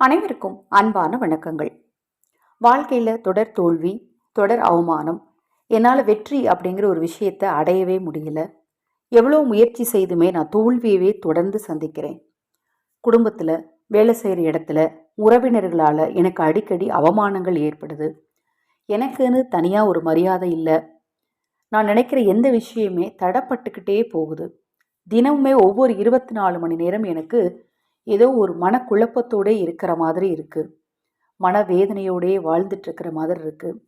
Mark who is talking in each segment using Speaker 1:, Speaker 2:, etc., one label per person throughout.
Speaker 1: அனைவருக்கும் அன்பான வணக்கங்கள். வாழ்க்கையில் தொடர் தோல்வி தொடர் அவமானம் என்னால் வெற்றி அப்படிங்கிற ஒரு விஷயத்தை அடையவே முடியல. எவ்வளோ முயற்சி செய்துமே நான் தோல்வியவே தொடர்ந்து சந்திக்கிறேன். குடும்பத்தில் வேலை செய்கிற இடத்துல உறவினர்களால் எனக்கு அடிக்கடி அவமானங்கள் ஏற்படுது. எனக்குன்னு தனியாக ஒரு மரியாதை இல்லை. நான் நினைக்கிற எந்த விஷயமே தடப்பட்டுக்கிட்டே போகுது. தினமுமே ஒவ்வொரு இருபத்தி நாலு மணி நேரம் எனக்கு ஏதோ ஒரு மனக்குழப்பத்தோடே இருக்கிற மாதிரி இருக்குது மனவேதனையோடே வாழ்ந்துட்டுருக்கிற மாதிரி இருக்குது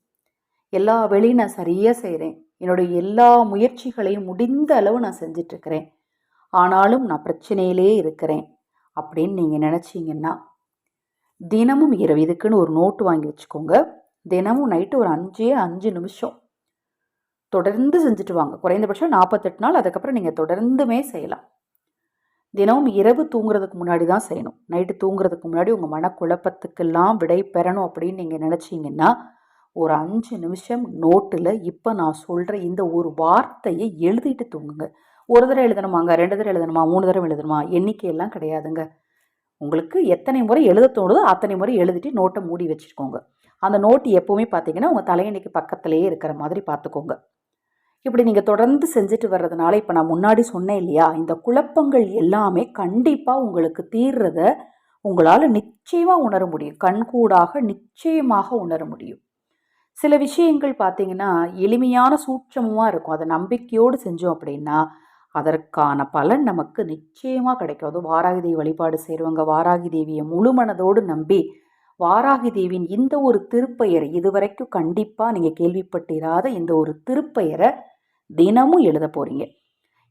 Speaker 1: எல்லா வேலையும் நான் சரியாக செய்கிறேன் என்னுடைய எல்லா முயற்சிகளையும் முடிந்த அளவு நான் செஞ்சிட்ருக்கிறேன் ஆனாலும் நான் பிரச்சனையிலே இருக்கிறேன். அப்படின்னு நீங்கள் நினச்சிங்கன்னா தினமும் இரவு இதுக்குன்னு ஒரு நோட்டு வாங்கி வச்சுக்கோங்க. தினமும் நைட்டு ஒரு அஞ்சே அஞ்சு நிமிஷம் தொடர்ந்து செஞ்சுட்டு வாங்க. குறைந்தபட்சம் நாற்பத்தெட்டு நாள். அதுக்கப்புறம் நீங்கள் தொடர்ந்துமே செய்யலாம். தினமும் இரவு தூங்குறதுக்கு முன்னாடி தான் செய்யணும். நைட்டு தூங்குறதுக்கு முன்னாடி உங்கள் மனக்குழப்பத்துக்கெல்லாம் விடை பெறணும் அப்படின்னு நீங்கள் நினச்சிங்கன்னா ஒரு அஞ்சு நிமிஷம் நோட்டில் இப்போ நான் சொல்கிற இந்த ஒரு வார்த்தையை எழுதிட்டு தூங்குங்க. ஒரு தடவை எழுதணுமாங்க? ரெண்டு தடவை எழுதணுமா? மூணு தடவை எழுதணுமா? எண்ணிக்கையெல்லாம் கிடையாதுங்க. உங்களுக்கு எத்தனை முறை எழுத தோணுதோ அத்தனை முறை எழுதிட்டு நோட்டை மூடி வச்சுக்கோங்க. அந்த நோட்டு எப்போவுமே பார்த்தீங்கன்னா உங்கள் தலையணிக்கு பக்கத்துலேயே இருக்கிற மாதிரி பார்த்துக்கோங்க இப்படி நீங்கள் தொடர்ந்து செஞ்சுட்டு வர்றதுனால இப்போ நான் முன்னாடி சொன்னேன் இல்லையா? இந்த குழப்பங்கள் எல்லாமே கண்டிப்பாக உங்களுக்கு தீர்றத உங்களால் நிச்சயமாக உணர முடியும். கண்கூடாக நிச்சயமாக உணர முடியும். சில விஷயங்கள் பார்த்தீங்கன்னா எளிமையான சூட்சமாக இருக்கும். அதை நம்பிக்கையோடு செஞ்சோம் அப்படின்னா அதற்கான பலன் நமக்கு நிச்சயமாக கிடைக்கும். அது வாராகி தேவி வழிபாடு செய்கிறவங்க வாராகி தேவியை முழு மனதோடு நம்பி வாராகி தேவியின் இந்த ஒரு திருப்பெயரை இதுவரைக்கும் கண்டிப்பாக நீங்கள் கேள்விப்பட்டிராத இந்த ஒரு திருப்பெயரை தினமும் எழுத போகிறீங்க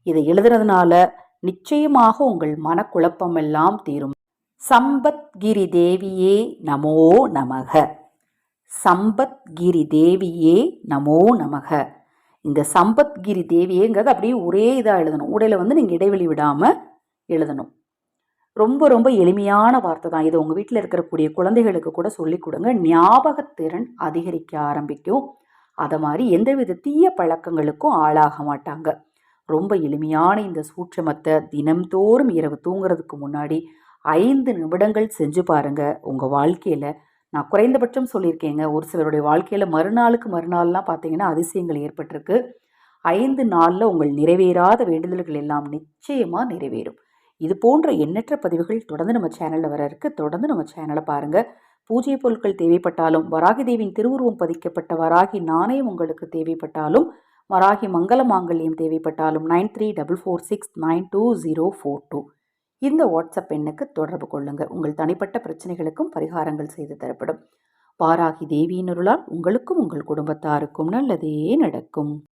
Speaker 1: இதை எழுதுறதுனால நிச்சயமாக உங்கள் மனக்குழப்பம் எல்லாம் தீரும். சம்பத்கிரி தேவியே நமோ நமக. சம்பத்கிரி தேவியே நமோ நமக. இந்த சம்பத்கிரி தேவியேங்கிறது அப்படியே ஒரே இதாக எழுதணும். உடையில் வந்து நீங்கள் இடைவெளி விடாமல் எழுதணும். ரொம்ப ரொம்ப எளிமையான வார்த்தை தான். இது உங்கள் வீட்டில் இருக்கக்கூடிய குழந்தைகளுக்கு கூட சொல்லிக் கொடுங்க. ஞாபகத்திறன் அதிகரிக்க ஆரம்பிக்கும். அதை மாதிரி எந்தவித தீய பழக்கங்களுக்கும் ஆளாக மாட்டாங்க. ரொம்ப எளிமையான இந்த சூட்சமத்தை தினம்தோறும் இரவு தூங்குறதுக்கு முன்னாடி ஐந்து நிமிடங்கள் செஞ்சு பாருங்கள் உங்கள் வாழ்க்கையில் நான் குறைந்தபட்சம் சொல்லியிருக்கேங்க. ஒரு சிலருடைய வாழ்க்கையில் மறுநாளுக்கு மறுநாள்லாம் பார்த்தீங்கன்னா அதிசயங்கள் ஏற்பட்டிருக்கு. ஐந்து நாளில் உங்கள் நிறைவேறாத வேண்டுதல்கள் எல்லாம் நிச்சயமாக நிறைவேறும். இது போன்ற எண்ணற்ற பதிவுகள் தொடர்ந்து நம்ம சேனலில் வர இருக்குது தொடர்ந்து நம்ம சேனலை பாருங்கள் பூஜை பொருட்கள் தேவைப்பட்டாலும் வராகி தேவியின் திருவுருவம் பதிக்கப்பட்ட வராகி நாணயம் உங்களுக்கு தேவைப்பட்டாலும் வராகி மங்கள மாங்கல்யம் தேவைப்பட்டாலும் nine three double four six nine two zero four two. இந்த வாட்ஸ்அப் எண்ணுக்கு தொடர்பு கொள்ளுங்கள் உங்கள் தனிப்பட்ட பிரச்சனைகளுக்கும் பரிகாரங்கள் செய்து தரப்படும். வாராகி தேவியினருளால் உங்களுக்கும் உங்கள் குடும்பத்தாருக்கும் நல்லதே நடக்கும்.